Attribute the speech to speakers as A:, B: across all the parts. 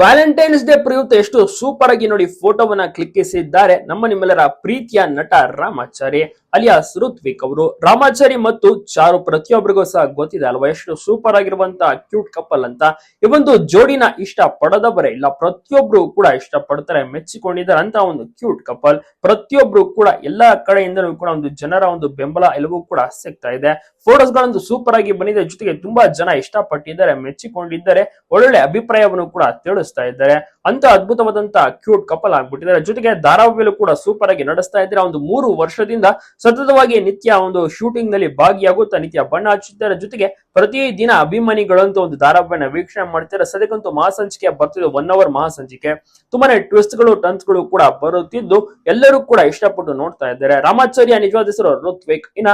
A: Valentine's day ಪ್ರಯುಕ್ತ ಎಷ್ಟು super ಆಗಿ ನೋಡಿ ಫೋಟೋವನ್ನ ಕ್ಲಿಕ್ಕಿಸಿದ್ದಾರೆ ನಮ್ಮ ನಿಮ್ಮೆಲ್ಲರ ಪ್ರೀತಿಯ ನಟ ರಾಮಾಚಾರಿ ಅಲಿಯಾಸ್ ಋತ್ವಿಕ್ ಅವರು. ರಾಮಾಚಾರಿ ಮತ್ತು ಚಾರು ಪ್ರತಿಯೊಬ್ಬರಿಗೂ ಸಹ ಗೊತ್ತಿದೆ ಅಲ್ವಾ ಎಷ್ಟು ಸೂಪರ್ ಆಗಿರುವಂತಹ ಕ್ಯೂಟ್ ಕಪಲ್ ಅಂತ. ಈ ಒಂದು ಜೋಡಿನ ಇಷ್ಟ ಪಡದವರೇ ಇಲ್ಲ, ಪ್ರತಿಯೊಬ್ರು ಕೂಡ ಇಷ್ಟ ಪಡ್ತಾರೆ, ಮೆಚ್ಚಿಕೊಂಡಿದ್ದಾರೆ ಅಂತ ಒಂದು ಕ್ಯೂಟ್ ಕಪಲ್. ಪ್ರತಿಯೊಬ್ರು ಕೂಡ ಎಲ್ಲಾ ಕಡೆಯಿಂದಲೂ ಕೂಡ ಒಂದು ಜನರ ಒಂದು ಬೆಂಬಲ ಎಲ್ಲವೂ ಕೂಡ ಸಿಗ್ತಾ ಇದೆ. ಫೋಟೋಸ್ ಗಳೊಂದು ಸೂಪರ್ ಆಗಿ ಬಂದಿದೆ, ಜೊತೆಗೆ ತುಂಬಾ ಜನ ಇಷ್ಟಪಟ್ಟಿದ್ದಾರೆ, ಮೆಚ್ಚಿಕೊಂಡಿದ್ದಾರೆ, ಒಳ್ಳೊಳ್ಳೆ ಅಭಿಪ್ರಾಯವನ್ನು ಕೂಡ ತಿಳಿಸ್ತಾ ಇದ್ದಾರೆ. ಅಂತ ಅದ್ಭುತವಾದಂತಹ ಕ್ಯೂಟ್ ಕಪಲ್ ಆಗ್ಬಿಟ್ಟಿದ್ದಾರೆ. ಜೊತೆಗೆ ಧಾರಾವಾಹಿಯಲ್ಲೂ ಕೂಡ ಸೂಪರ್ ಆಗಿ ನಡೆಸ್ತಾ ಇದ್ದಾರೆ. ಒಂದು ಮೂರು ವರ್ಷದಿಂದ ಸತತವಾಗಿ ನಿತ್ಯ ಒಂದು ಶೂಟಿಂಗ್ನಲ್ಲಿ ಭಾಗಿಯಾಗುತ್ತಾ ನಿತ್ಯ ಬಣ್ಣ ಹಚ್ಚುತ್ತಾರೆ ಜೊತೆಗೆ ಪ್ರತಿ ದಿನ ಅಭಿಮಾನಿಗಳಂತೂ ಒಂದು ಧಾರಾವಾಹಿನ ವೀಕ್ಷಣೆ ಮಾಡ್ತಾರೆ ಸದ್ಯಕ್ಕಂತೂ ಮಹಾಸಂಚಿಕೆ ಬರ್ತಿದ್ದು ಒನ್ ಅವರ್ ಮಹಾಸಂಚಿಕೆ. ತುಂಬಾನೇ ಟ್ವಿಸ್ಟ್ಗಳು ಟನ್ಸ್ಗಳು ಕೂಡ ಬರುತ್ತಿದ್ದು ಎಲ್ಲರೂ ಕೂಡ ಇಷ್ಟಪಟ್ಟು ನೋಡ್ತಾ ಇದ್ದಾರೆ. ರಾಮಾಚಾರ್ಯ ನಿಜವಾದ ಹೆಸರು ಋತ್ವಿಕ್. ಇನ್ನ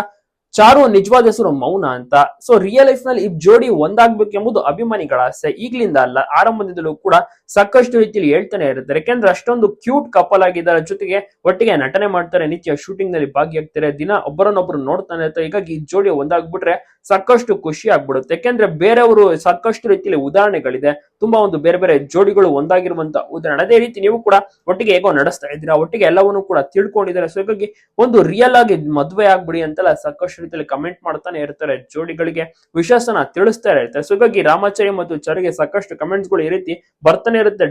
A: ಚಾರು ನಿಜವಾದ ಹೆಸರು ಮೌನ ಅಂತ. ಸೊ ರಿಯಲ್ ಲೈಫ್ನಲ್ಲಿ ಈ ಜೋಡಿ ಒಂದಾಗ್ಬೇಕೆಂಬುದು ಅಭಿಮಾನಿಗಳ ಆಸೆ. ಈಗ್ಲಿಂದ ಅಲ್ಲ, ಆರಂಭದಿಂದಲೂ ಕೂಡ ಸಾಕಷ್ಟು ರೀತಿಯಲ್ಲಿ ಹೇಳ್ತಾನೆ ಇರುತ್ತಾರೆ ಯಾಕೆಂದ್ರೆ ಅಷ್ಟೊಂದು ಕ್ಯೂಟ್ ಕಪಲ್ ಆಗಿದ್ದಾರೆ. ಜೊತೆಗೆ ಒಟ್ಟಿಗೆ ನಟನೆ ಮಾಡ್ತಾರೆ. ನಿತ್ಯ ಶೂಟಿಂಗ್ನಲ್ಲಿ ಭಾಗಿಯಾಗ್ತಾರೆ. ದಿನ ಒಬ್ಬರನ್ನೊಬ್ರು ನೋಡ್ತಾನೆ ಇರ್ತಾರೆ. ಹೀಗಾಗಿ ಈ ಜೋಡಿ ಒಂದಾಗ್ಬಿಟ್ರೆ ಸಾಕಷ್ಟು ಖುಷಿ ಆಗ್ಬಿಡುತ್ತೆ. ಯಾಕೆಂದ್ರೆ ಬೇರೆಯವರು ಸಾಕಷ್ಟು ರೀತಿಯಲ್ಲಿ ಉದಾಹರಣೆಗಳಿದೆ. ತುಂಬಾ ಒಂದು ಬೇರೆ ಬೇರೆ ಜೋಡಿಗಳು ಒಂದಾಗಿರುವಂತ ಉದಾಹರಣೆ. ಅದೇ ರೀತಿ ನೀವು ಕೂಡ ಒಟ್ಟಿಗೆ ಹೇಗೋ ನಡೆಸ್ತಾ ಇದ್ದೀರಾ, ಒಟ್ಟಿಗೆ ಎಲ್ಲವನ್ನೂ ಕೂಡ ತಿಳ್ಕೊಂಡಿದ್ದಾರೆ. ಸೊ ಹೀಗಾಗಿ ಒಂದು ರಿಯಲ್ ಆಗಿ ಮದ್ವೆ ಆಗ್ಬಿಡಿ ಅಂತೆಲ್ಲ ಸಾಕಷ್ಟು ರೀತಿಯಲ್ಲಿ ಕಮೆಂಟ್ ಮಾಡ್ತಾನೆ ಇರ್ತಾರೆ ಜೋಡಿಗಳಿಗೆ. ವಿಶ್ವಾಸನ ತಿಳಿಸ್ತಾ ಇರ್ತಾರೆ. ಸೊ ಹೀಗಾಗಿ ರಾಮಾಚಾರ್ಯ ಮತ್ತು ಚರಿಗೆ ಸಾಕಷ್ಟು ಕಮೆಂಟ್ಸ್ಗಳು ಈ ರೀತಿ ಬರ್ತಾನೆ ಇರುತ್ತೆ.